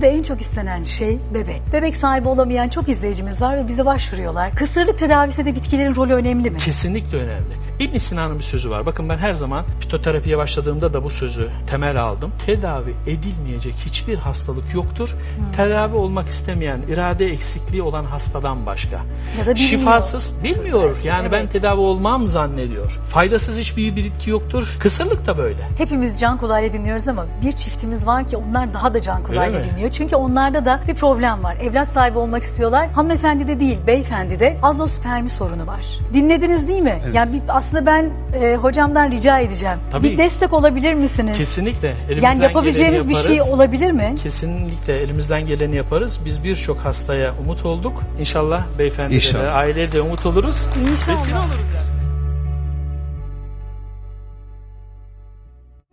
Bizde en çok istenen şey bebek. Bebek sahibi olamayan çok izleyicimiz var ve bize başvuruyorlar. Kısırlık tedavisinde de bitkilerin rolü önemli mi? Kesinlikle önemli. İbn Sina'nın bir sözü var. Bakın ben her zaman fitoterapiye başladığımda da bu sözü temel aldım. Tedavi edilmeyecek hiçbir hastalık yoktur. Hmm. Tedavi olmak istemeyen, irade eksikliği olan hastadan başka. Ya da bilmiyor. Şifasız bilmiyor. Yani ben evet. tedavi olmam zannediyor. Faydasız hiçbir bitki yoktur. Kısırlık da böyle. Hepimiz can kulağıyla dinliyoruz ama bir çiftimiz var ki onlar daha da can kulağıyla dinliyor. Çünkü onlarda da bir problem var. Evlat sahibi olmak istiyorlar. Hanımefendi de değil, beyefendi de azospermi sorunu var. Dinlediniz değil mi? Yani bir, aslında ben e, hocamdan rica edeceğim. Tabii. Bir destek olabilir misiniz? Kesinlikle. Elimizden yani yapabileceğimiz bir şey olabilir mi? Kesinlikle elimizden geleni yaparız. Biz birçok hastaya umut olduk. İnşallah beyefendilere, İnşallah. aileye de umut oluruz. İnşallah. Vesile oluruz yani.